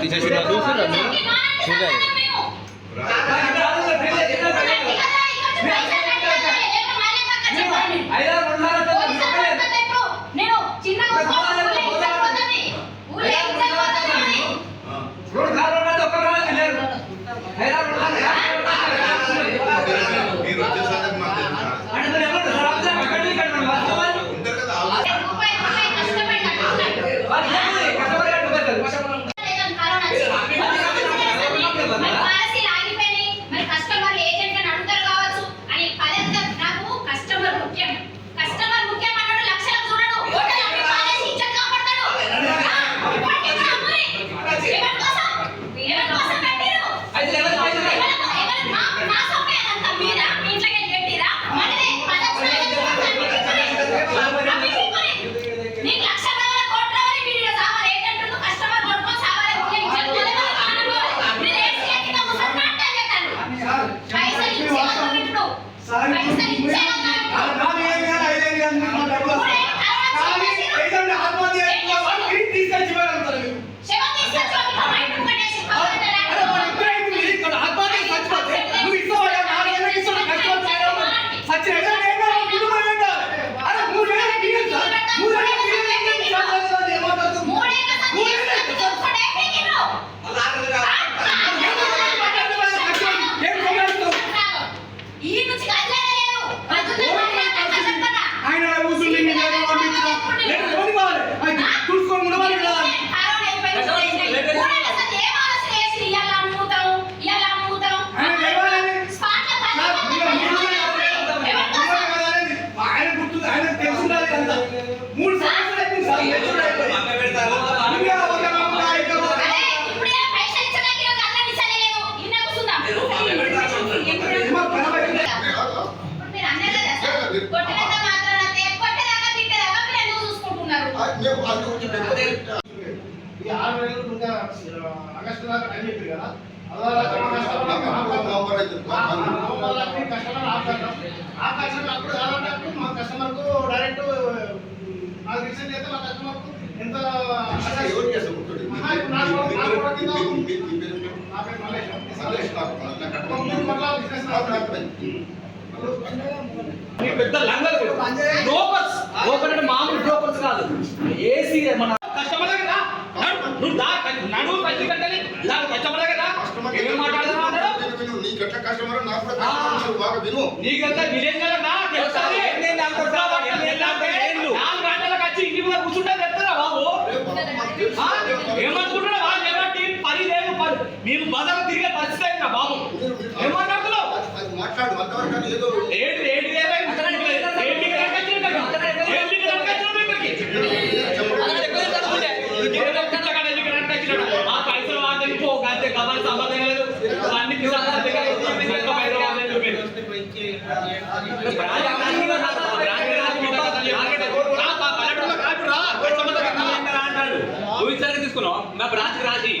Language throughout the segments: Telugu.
తీసేసినారు చూడాలి What happened? ఆ కస్టమర్ అప్పుడు కావాలంటే మా కస్టమర్కు డైరెక్ట్ నాకు రీసెంట్ అయితే మా పెద్ద లంగలు విను. నీకంతా విలేజ్ నా తెలుసాలి నేను నాలుగు గంటలకు వచ్చి ఇంటి మీద కూర్చుంటే తెస్తారా బాబు? ఏమనుకుంటున్నా వాళ్ళు ఏమంటే పని లేదు పని. మేము బజార్ తిరిగే పరిస్థితి అయిందా బాబు? ఏమన్నా మాట్లాడు అంతవరకు ఏదో ఏడు నా బ్రాంచ్ రాసి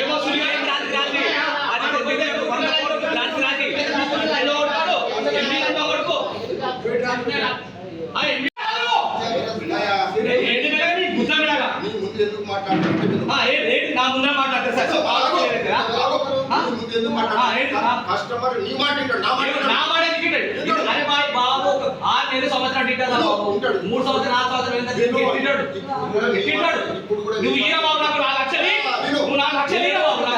ఏమో సులిగారి బ్రాంచ్ రాసి అది వంద కొడుకు బ్రాంచ్ రాసి కొడుకు ఎంపీ కొడుకు కస్టమర్ నీ మాట నా మాట బాబు మూడు సంవత్సరాలు నువ్వు ఈయన బాబు నాకు నా లక్షలు నువ్వు నా లక్షలు ఈయన బాబు నా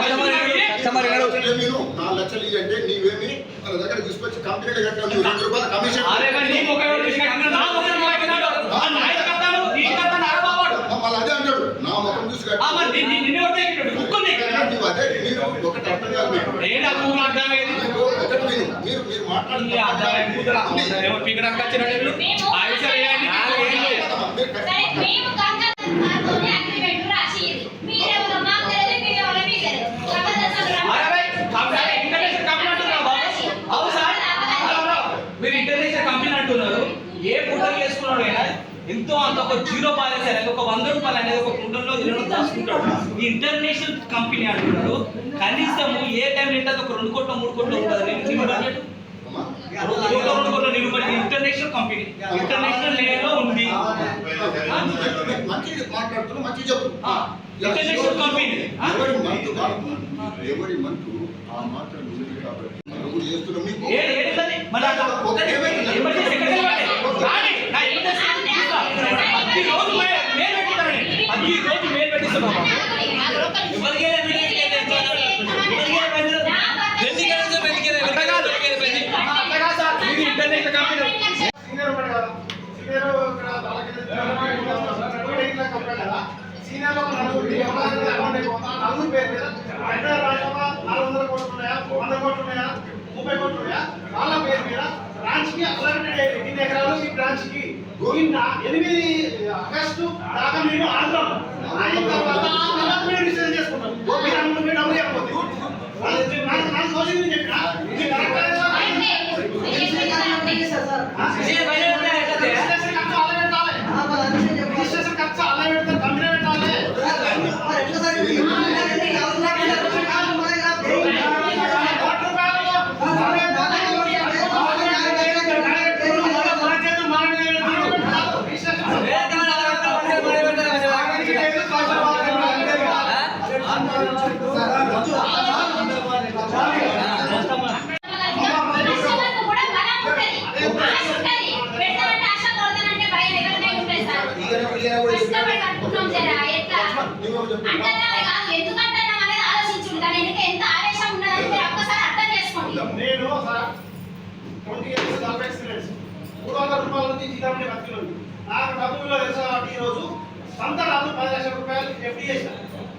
ఏ పుట్టలు చేసుకున్నాడు అయినా ఎంతో అంత ఒక జీరో బ్యాలెన్స్ అనేది ఒక వంద రూపాయలు అనేది ఒక కుంటల్లో తినడం దాచుకుంటాడు ఈ ఇంటర్నేషనల్ కంపెనీ. అంటున్నాడు కనీసము ఏ టైం ఏంటంటే ఒక రెండు కోట్ల మూడు కోట్ల ఉంటుంది ఇంటర్నేషనల్ కంపెనీ. ఇంటర్నేషనల్ లేయర్లో ఉంది. మంచి మాట్లాడుతున్నా మంచి చెప్పు ఎవరి మంతు కాదు ఎవరి మంతు ఆ మాత్రం ఉంది కాబట్టి మనం చేస్తున్నాం మీకు ఒకటి కంపెనీ సీనియర్ ఉన్నాడు కదా సీనియర్ ఇక్కడ వాళ్ళకి ఒకటి కంపెనీ కదా? సీనియర్లో ఒక నలుగురు ఎవరైతే అమౌంట్ నలుగురు పేరు మీద రెండు రాష్ట్రంలో నాలుగు వందల కోట్లు ఉన్నాయా? వంద కోట్లు ఉన్నాయా? ముప్పై కోట్లు ఉన్నాయా? వాళ్ళ పేరు మీద బ్రాంచ్కి అలర్టెడ్ ఇన్ని ఎకరాలు? ఈ బ్రాంచ్కి నిన్న ఎనిమిది ఆగస్టు దాకా మేము ఆంధ్రం అయిన తర్వాత తర్వాత డిసిజన్ మీరు మీరు డబ్బులు ఇవ్వకపోతే. నాకు నాకు చెప్పినా ఇది కరెక్ట్ కాదు. ఏ భయం ఉందా? ఎట్లా చేయ? రిజిస్ట్రేషన్ ఖర్చు అలా పెట్టాలి. రిజిస్ట్రేషన్ ఖర్చు అలా పెడితే కంపెనీ పెట్టాలి. కోటి రూపాయలు మనకేదో మనకేదో రిజిస్ట్రేషన్ ఏ కన్నా అలా కాదు, పడితే పడి పెట్టాలి. కస్టమర్కు కూడా బలం ఉంటది ఆశ ఉంటది పెడతామంటే ఆశ కొడతానంటే భయం ఎవరికైనా ఉంటుంది సార్ కష్టపడి కట్టుకున్నాం జరా ఎట్లా అంటున్నామే కాదు ఎందుకు అంటున్నాం అనేది ఆలోచించుంది దాని వెనుక ఎంత ఆవేశం ఉన్నదని మీరు ఒక్కసారి అర్థం చేసుకోండి నేను sir twenty years job experience మూడు వందల రూపాయల నుంచి నాకు డబ్బు విలువ తెలుసు కాబట్టి ఈ రోజు సొంత డబ్బు పది లక్షల రూపాయలు ఎఫ్డీ చేసిన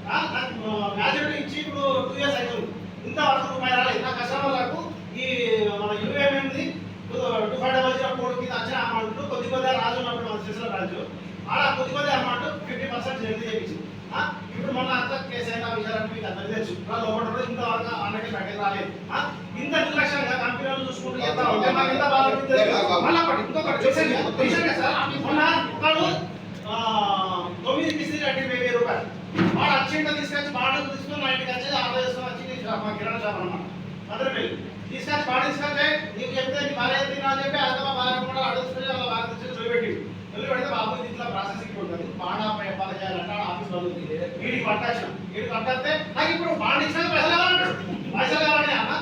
ఆ, నాకు మ్యాచ్యూరిటీ ఇచ్చి ఇప్పుడు టూ ఇయర్స్ అవుతుంది ఇంతవరకు రూపాయలు రాలేదు. నా కస్టమర్లకు ఈ మన యూఏఎంది two five double zero code కింద వచ్చిన అమౌంట్ కొద్ది కొద్దిగా రాజు ఉన్నప్పుడు మన సిస్టర్ రాజు. అలా కొద్ది కొద్ది అమౌంట్ ఫిఫ్టీ పర్సెంట్ జరిగింది చేయించింది ఇప్పుడు మొన్న అంత కేసు అయిన విషయాలు మీకు అందరికీ తెలుసు నా లోపల కూడా ఇంతవరకు అన్నకి బయటకు రాలేదు. ఇంత నిర్లక్ష్యంగా కంపెనీలు చూసుకుంటూ చేస్తా ఉంటే మాకు ఎంత బాధ. మళ్ళీ ఒకటి ఇంకొకటి చూసాను సార్ మొన్న ఆ, తొమ్మిది కిస్తీలు కట్టి వెయ్యి రూపాయలు. వాడు తీసుకొచ్చి బాటలు తీసుకొని మా ఇంటికి వచ్చి ఆర్డర్ చేసుకొని వచ్చి నీ షాప్ మా కిరాణా షాప్ అన్నమాట. మధురపల్లి తీసుకొచ్చి నీకు చెప్తే నీ భార్య తిన్నా అని చెప్పి అంత భార్య కూడా అడుగుతుంది వాళ్ళ భార్య చదివిపెట్టి వెళ్ళి పెడితే బాబు ఇట్లా ప్రాసెసింగ్ ఉంటుంది బాండ్ చేయాలంటే ఆఫీస్ వాళ్ళు వీడికి వీడికి నాకు ఇప్పుడు బాండ్ ఇచ్చిన పైసలు కావాలంటాడు పైసలు అన్న.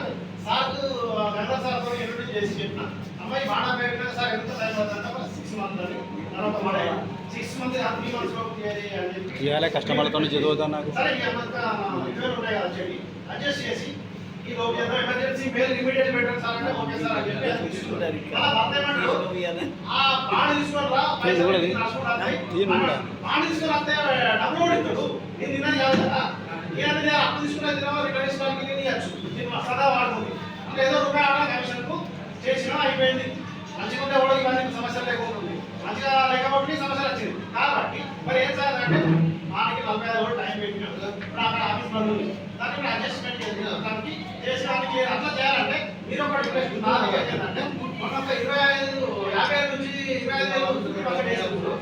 సార్ ఇంట్రొడ్యూస్ చేసి చెప్పిన. అమ్మాయి బాండ్ పెట్టిన సార్ ఎంత టైం అవుతుందంటే సిక్స్ మంత్ అని. తర్వాత సిక్స్ మంత్ త్రీ మంత్స్ లోపు చేయాలి చెప్పి. కస్టమర్లతో చదువుతా నాకు. సరే ఉన్నాయి కదా చెడి అడ్జస్ట్ చేసి ఈ లోపు ఏదో ఎమర్జెన్సీ మెయిల్ ఇమీడియట్ పెట్టండి సార్ అంటే ఓకే సార్ అని చెప్పి అలా ఏమంటాడు ఆ బాండ్ తీసుకొని రా పైసలు కూడా. బాండ్ తీసుకొని వస్తే డబ్బులు కూడా ఇస్తాడు. నేను తిన్నది కాదు కదా ఏదైనా అప్పు తీసుకునే తినవా రిటర్న్ ఇసుకోవడానికి నేను ఇవ్వచ్చు నేను సదా వాడుతుంది అంటే ఏదో రూపాయి ఆడ కమిషన్కు చేసినా అయిపోయింది. మంచిగా ఉంటే కూడా ఇవన్నీ సమస్యలు లేకుండా ఉంది మంచిగా లేకపోతే సమస్యలు వచ్చింది. కాబట్టి మరి ఏం సార్ అంటే మనకి నలభై ఐదు రోజులు టైం పెట్టినాం ఇప్పుడు అక్కడ ఆఫీస్ బంద్ ఉంది అడ్జస్ట్మెంట్ చేసి దేశానికి అట్లా చేయాలంటే మీరు ఒకటి రిక్వెస్ట్ ఏంటంటే మొన్న ఒక ఇరవై ఐదు యాభై ఐదు నుంచి ఇరవై ఐదు వేలు ఫిఫ్టీ పర్సెంట్ వేసినప్పుడు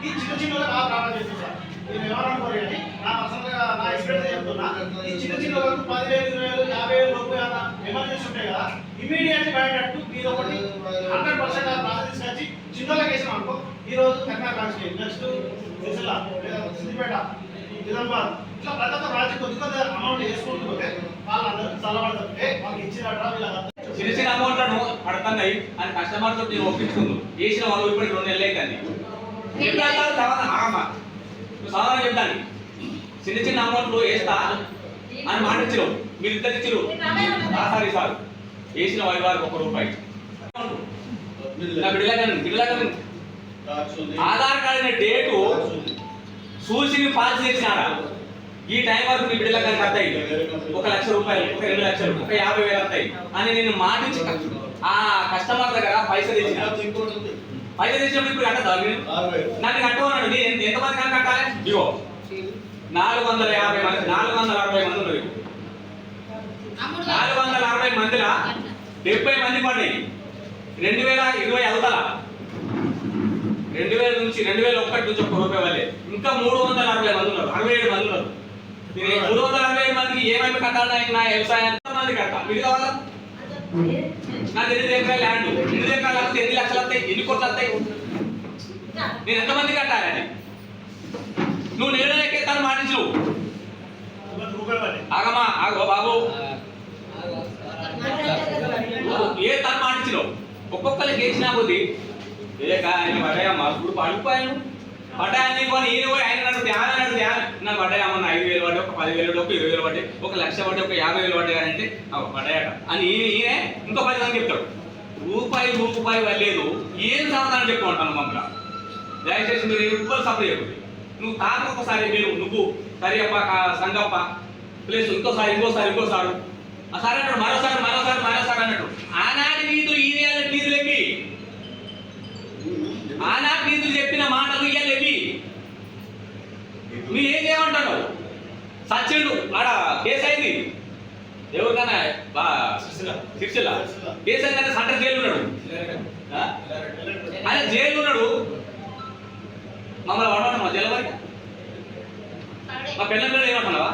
ఈ చిన్న చిన్న బాగా ప్రాబ్లం చేస్తుంది నేను ఎవరనుకోరు కానీ నా పర్సనల్గా నా ఎక్స్పీరియన్స్ చెప్తున్నా. ఈ చిన్న చిన్న వాళ్ళకు పదివేలు ఇరవై వేలు యాభై వేలు లోపు ఏమైనా ఎమర్జెన్సీ ఉంటాయి కదా ఇమీడియట్లీ పడేటట్టు మీరు ఒకటి హండ్రెడ్ పర్సెంట్ ఆ ప్రాసెస్ తీసుకొచ్చి చిన్నోళ్ళకి వేసాం అనుకో ఈరోజు కర్ణాటక నెక్స్ట్ సిరిసిల్ల లేదా సిద్దిపేట నిజామాబాద్ ఇట్లా ప్రతి రాజు కొద్ది కొద్ది అమౌంట్ వేసుకుంటూ పోతే వాళ్ళందరూ చల్లబడతారు. ఏ వాళ్ళకి ఇచ్చినట్రా వీళ్ళందరూ? చిన్న చిన్న అమౌంట్లను పడుతున్నాయి అని కస్టమర్తో నేను ఒప్పించుకుందు. చేసిన వాళ్ళు ఇప్పటికి రెండు నెలలే కానీ. తర్వాత ఆగమ్మా నువ్వు సాధారణ చెప్తాను. చిన్న చిన్న అమౌంట్లు వేస్తా అని మాట ఇచ్చిరు. మీరు ఇద్దరు ఇచ్చిరు. Sorry sir. వేసిన వారి వారికి ఒక రూపాయి. ఆధార్ కార్డు డేటు చూసి పాస్ చేసినారా ఈ టైం వరకు నీ బిడ్డలకు కనుక వస్తాయి ఒక లక్ష రూపాయలు ఒక రెండు లక్షలు ఒక యాభై వేలు వస్తాయి. అని నేను మాటించి ఆ కస్టమర్ దగ్గర పైసలు తెచ్చిన. పైసలు తెచ్చినప్పుడు ఇప్పుడు కట్టదా నేను నన్ను కట్టమన్నాడు నేను ఎంత- ఎంతమంది కనుక కట్టాలి? ఇగో నాలుగు వందల యాభై మంది నాలుగు వందల అరవై మంది ఉన్నారు నాలుగు వందల అరవై మందిలా? డెబ్బై మంది పడినాయి రెండు వేల ఇరవై అవతల రెండు వేల నుంచి రెండు వేల ఒకటి నుంచి ఒక్క రూపాయి వాళ్ళే ఇంకా మూడు వందల అరవై మంది ఉన్నారు. అరవై ఏడు మంది ఉన్నారు. మూడు వందల అరవై మందికి ఏమైపు కట్టాలి నా వ్యవసాయం. ఎంత మంది కట్టాలి మిగతా వాళ్ళ నాకు ఎనిమిది ఎకరాల ల్యాండ్ ఎనిమిది ఎకరాలు వస్తే ఎన్ని లక్షలు వస్తాయి? ఎన్ని కోట్లు వస్తాయి? నేను ఎంతమంది కట్టాలని నువ్వు నేను ఎక్కేస్తాను మాటించు. ఇవ్వండి ఆగమా ఆగో బాబు. ఏ తను మాటించినావు ఒక్కొక్కరికి వేసినా కొద్ది. ఏ ఆయన మా ఇప్పుడు పడిపోయాను పడ్డాయని కొని ఈయన పోయి ఆయన నన్ను ఆయన నన్ను నాకు పడ్డాయమ్మ ఐదు వేలు పడ్డాయి ఒక పది వేలు ఒక ఇరవై వేలు పడ్డాయి ఒక లక్ష పడ్డాయి ఒక యాభై వేలు పడ్డాయి అని అంటే పడ్డాయట. అని ఈయనే ఇంకో పది మంది చెప్తాడు. రూపాయి రూపాయి వల్లేదు ఏం సమాధానం చెప్పుకుంటాను మమ్మల్ని? దయచేసి మీరు ఎవ్వరు సప్లై చేయకూడదు నువ్వు తాను ఒకసారి మీరు నువ్వు సరియప్ప సంగప్ప ప్లేస్ ఇంకోసారి ఇంకోసారి ఇంకోసారి. ఆ సార్ అన్నాడు మరోసారి మరోసారి మరోసారి అన్నట్టు. ఆనాటి నీతులు ఈ నీతులు ఎవి ఆనాటి నీతులు చెప్పిన మాటలు మీరు ఏం చేయమంటారు? సచ్చిండు. ఆడ కేసు అయింది. ఎవరికైనా బా శిక్షల కేసు అయిందంటే సెంటర్ జైలు ఉన్నాడు? ఆయన జైలు ఉన్నాడు మమ్మల్ని వాడమంటున్నావా జైలు వరకు? మా పిల్లలు ఏమంటున్నావా?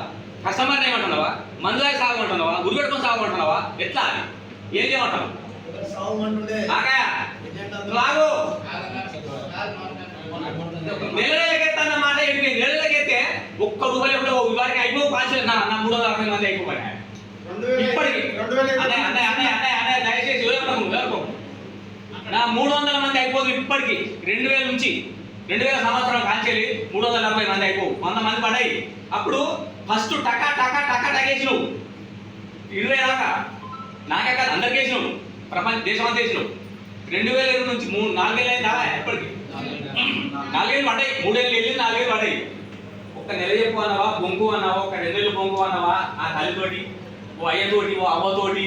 కస్టమర్ ఏమంటున్నావా? మందు దాకా సాగమంటున్నావా? గురిపెట్టుకొని సాగమంటున్నావా? ఎట్లా అని ఏం చేయమంటావు? ఆగా నువ్వు ఆగు నెలలకెత్తాన్న మాట ఏంటి నెలలకెత్తే ఒక్క రూపాయలు ఎప్పుడో వారికి అయిపో పాల్చి నా నా మూడు వందల అరవై మంది అయిపోయి ఇప్పటికి. దయచేసి ఎవరు నా మూడు వందల మంది అయిపోదు ఇప్పటికి. రెండు వేల నుంచి రెండు వేల సంవత్సరం కాంచెల్లి మూడు వందల అరవై మంది అయిపో. వంద మంది పడాయి అప్పుడు ఫస్ట్ టకా టకా టకా టకేసినావు ఇరవై దాకా. నాకే కాదు అందరికీ వేసినావు. ప్రపంచ దేశం అంతా వేసినావు. రెండు వేల ఇరవై నుంచి మూడు నాలుగేళ్ళు అయిందా? ఎప్పటికి నాలుగేళ్ళు పడ్డాయి. మూడేళ్ళు వెళ్ళి నాలుగేళ్ళు పడ్డాయి. ఒక నెల చెప్పు అన్నావా? బొంగు అన్నావా? ఒక రెండు నెలలు బొంగు అన్నావా? ఆ తల్లితోటి ఓ అయ్యతోటి ఓ అవ్వతోటి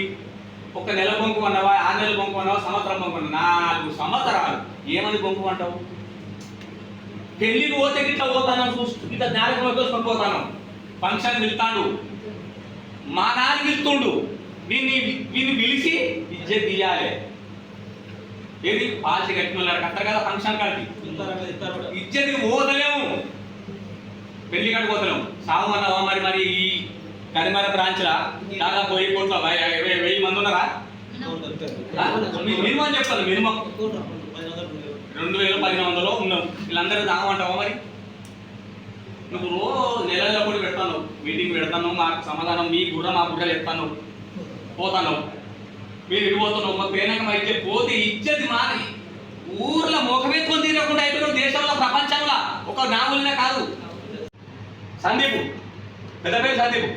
ఒక నెల బొంకు అన్నావా? ఆరు నెలల బొంకు అన్నావా? సంవత్సరం బొంకు నాలుగు సంవత్సరాలు. ఏమని బొంకు అంటావు? పెళ్ళికి పోతే ఇట్లా పోతాను చూస్తూ ఇట్లా జ్ఞాపకం చూసుకొని పోతాను ఫంక్షన్ వెళ్తాడు మా నాన్న పిలుతుండు. వీన్ని వీన్ని పిలిచి ఇజ్జత్ తీయాలి. ఏది? పాలసీ కట్టిన కట్టారు కదా ఫంక్షన్ కాడికి. ఇజ్జత్కి పోతలేము. పెళ్ళి కాడికి పోతలేము సాగు అన్నావా మరి మరి ఈ కరిమర బ్రాంచ్లా దాదాపు వెయ్యి కోట్ల వెయ్యి- మంది ఉన్నారా? మినిమం చెప్తాను మినిమం. రెండు వేల పదిహేను వందలు ఉన్నాం. వీళ్ళందరూ దామంటావా మరి? నువ్వు నెలలో కూడా పెడతాను మీటింగ్ పెడతాను మాకు సమాధానం మీ గుర్ర మా గుర్ర చెప్తాను పోతాను మీరు విడిపోతున్నావు మా పేనక అయితే పోతే ఇచ్చేది మాది. ఊర్లో ముఖమెత్తుకొని తీరకుండా అయిపోయిన దేశంలో ప్రపంచంలో. ఒక నాగులనే కాదు. సందీపు. పెద్దపల్లి సందీపు.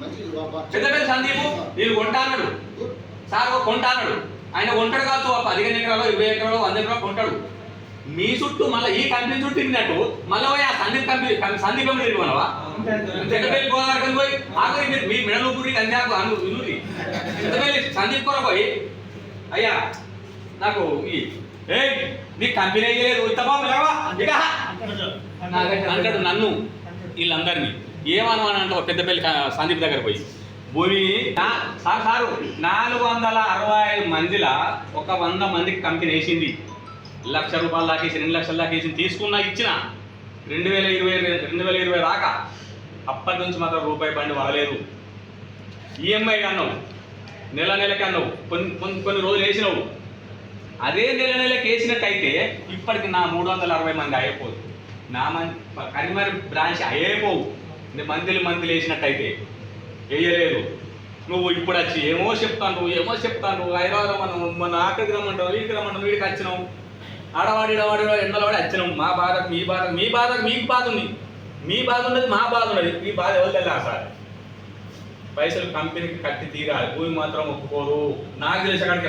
మంచిది బాబా పెద్దపల్లి సందీపు. నేను కొంటా అన్నాడు సార్ ఒక కొంటా అన్నాడు ఆయన కొంటాడు కాదు ఒక పదిహేను ఎకరాలు ఇరవై ఎకరాలు వంద ఎకరాలు కొంటాడు. మీ చుట్టూ మళ్ళీ ఈ కంపెనీ చుట్టూ తిరిగినట్టు మళ్ళీ పోయి ఆ సందీప్ కంపెనీ సందీప్ కంపెనీ తిరిగినవా పెద్దపల్లి గోదావరి పోయి ఆఖరి మీరు మీ కంజాకు అను ఇల్లుది సందీప్ కొర పోయి అయ్యా నాకు ఈ ఏ నీ కంపెనీ లేదు. ఇతమా లేవా ఇక. అంటాడు నన్ను. వీళ్ళందరినీ. ఏమనమని అంటే పెద్దపల్లి సందీప్ దగ్గర పోయి. భూమి సారు నాలుగు వందల అరవై ఐదు మందిలా ఒక వంద మందికి కంపెనీ వేసింది. లక్ష రూపాయలు దాకేసి రెండు లక్షలు దాకేసి తీసుకున్నా ఇచ్చిన రెండు వేల ఇరవై రెండు వేల ఇరవై దాకా అప్పటి నుంచి మాత్రం రూపాయి బండి వాడలేదు. ఈఎంఐ అన్నావు. నెల నెలకి అన్నావు. కొన్ని కొన్ని కొన్ని రోజులు వేసినావు. అదే నెల నెలకి వేసినట్టయితే ఇప్పటికి నా మూడు వందల అరవై మంది అయిపోదు నా మంది కరీంనగర్ బ్రాంచ్ అయ్యేపోవు నేను మందులు మందులు వేసినట్టయితే వేయలేదు. నువ్వు ఇప్పుడు వచ్చి ఏమో చెప్తాను ఏమో చెప్తాను హైదరాబాద్ మనం మన ఆఖరికి రమ్మంటావు వీడికి రమ్మంటావు వీడికి వచ్చినావు ఆడవాడి ఆడవాడి ఎండలో వాడి వచ్చినాం. మా బాధ మీ బాధ మీ బాధ మీకు బాధ ఉంది. మీ బాధ ఉన్నది మా బాధ ఉన్నది. మీ బాధ ఎవరు తెల్లా సార్? పైసలు కంపెనీకి కట్టి తీరాలి. భూమి మాత్రం ఒప్పుకోరు నాకు తెలిసి అక్కడికి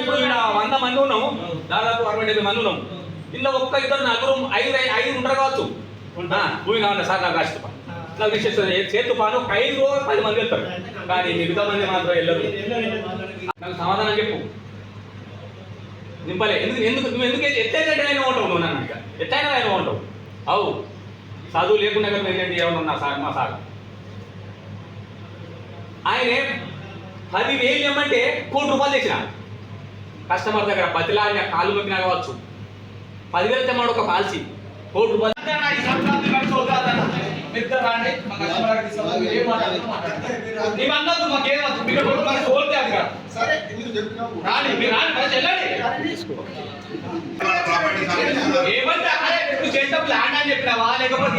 ఇప్పుడు వంద మంది ఉన్నాం దాదాపు అరవై ఐదు మంది ఉన్నాం ఇందులో ఒక్క ఇద్దరు నలుగురు ఐదు ఐదు ఉండరు కావచ్చు. భూమి కావాలి సార్ నాకు కాస్త ఇట్లా విశేషం చేతు పాను ఐదు పది మంది వెళ్తారు. కానీ మిగతా మంది మాత్రం వెళ్ళరు. నాకు సమాధానం చెప్పు. నింపలే. ఎందుకు ఎందుకు నువ్వు ఎందుకు ఎత్తైనా డైనా ఉంటావు నువ్వు నన్ను ఎత్తైనా డైనా ఉంటావు అవు. చదువు లేకుండా ప్రెసిడెంట్ ఏమన్నా సార్? మా సార్. ఆయనే పదివేలు ఇవ్వమంటే కోటి రూపాయలు తెచ్చిన కస్టమర్ దగ్గర బతిలా కాలు మొక్కినా కావచ్చు. పదివేలు తెమ్మడు ఒక పాలసీ. కోటి రూపాయలు నిద్ర రాండి మా కస్టమర్ తీసుకెళ్ళి ఏం మాట్లాడుతున్నాం నీవు అన్నది మాకేమద్దు మీరు మనకు కోల్తే అది కాదు సరే రాండి మీరు రాండి చేసేటప్పుడు ల్యాండ్ చెప్పినావా? లేకపోతే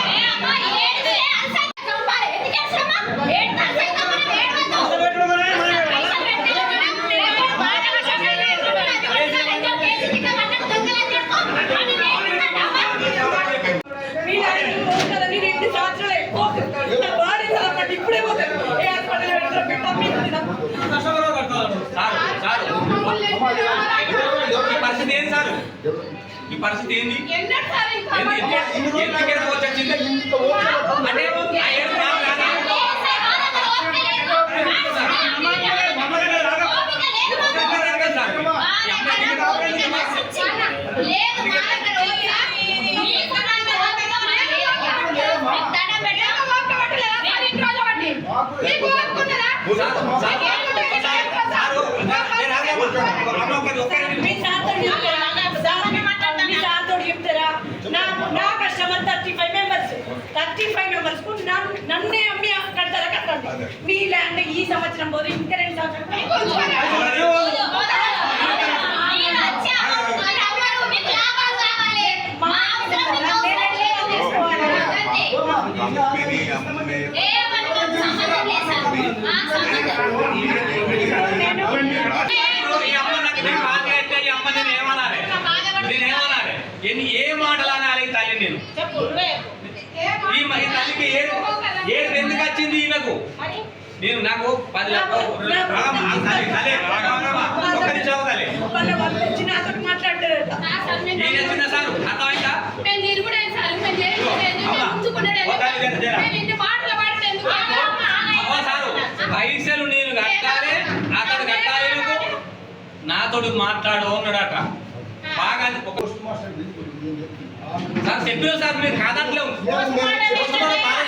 సార్ ఈ పరిస్థితి ఏంది సార్ సార్ సార్ నా customer thirty five members thirty five మెంబర్స్కు నన్నే అమ్మి కడతారా కట్టండి. మీ ల్యాండ్ ఈ సంవత్సరం పోదు ఇంకా రెండు సంవత్సరం ఏడు ఎందుకు వచ్చింది ఈమెకు? నేను నాకు పది చిన్న సారు అర్థమైందా? పైసలు నేను కట్టాలి అతడు కట్టాలి నాతోడు మాట్లాడు అన్నాడట. బాగా సార్ సార్ మీరు కాదట్లేము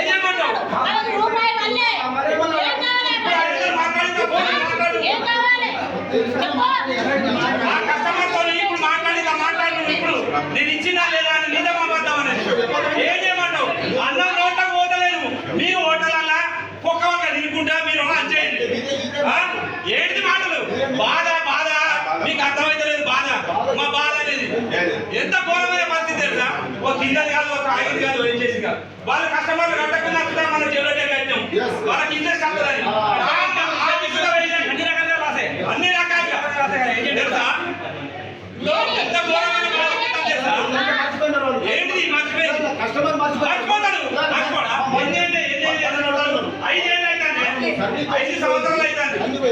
చేయమంటావు? వాళ్ళకి రూపాయి వల్లే. ఏం కావాలి? మాట్లాడి మాట్లాడు ఇప్పుడు నేను ఇచ్చినా లేదా అని అబద్ధం అనేది ఏం చేయమంటావు అన్నం నోట్లకు పోతలేను మీరు హోటలల్లా కుక్క ఒక తినుకుంటా మీరు అది చేయండి ఆ? ఏంటి మాటలు? బాధ బాధ. మీకు అర్థమైతలేదు బాధ. మా బాధ అనేది. ఎంత ఘోరమైన పరిస్థితి తెలుసా? ఓ కిందది కాదు ఒక ఐదు కాదు ఏం చేసి కాదు. వాళ్ళు కస్టమర్లు కట్టకుండా కూడా మనం చెవులకే కట్టాం వాళ్ళకి ఇంట్రెస్ట్ వస్తుందని ఆఫీసులో వెళ్ళి అన్ని రకాలుగా రాసే అన్ని రకాలుగా. తెలుసా? ఎంత ఘోరమైన బాధ ఉంటుంది తెలుసా? మర్చిపోయినారు వాళ్ళు. ఏంటిది మర్చిపోయింది? కస్టమర్ మర్చిపోయారు. మర్చిపోతాడు. మర్చిపోడా? ఎన్నేళ్ళు ఐదు సంవత్సరాలు అవుతుంది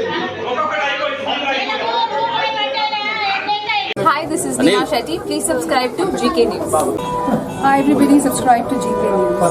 ఒక్కొక్కటి అయిపోయింది వీళ్ళకు రూపాయి కట్టేదే ఎన్నైతే Hi, this is Neha Shetty. Please subscribe to GK News. Hi everybody, subscribe to GK News.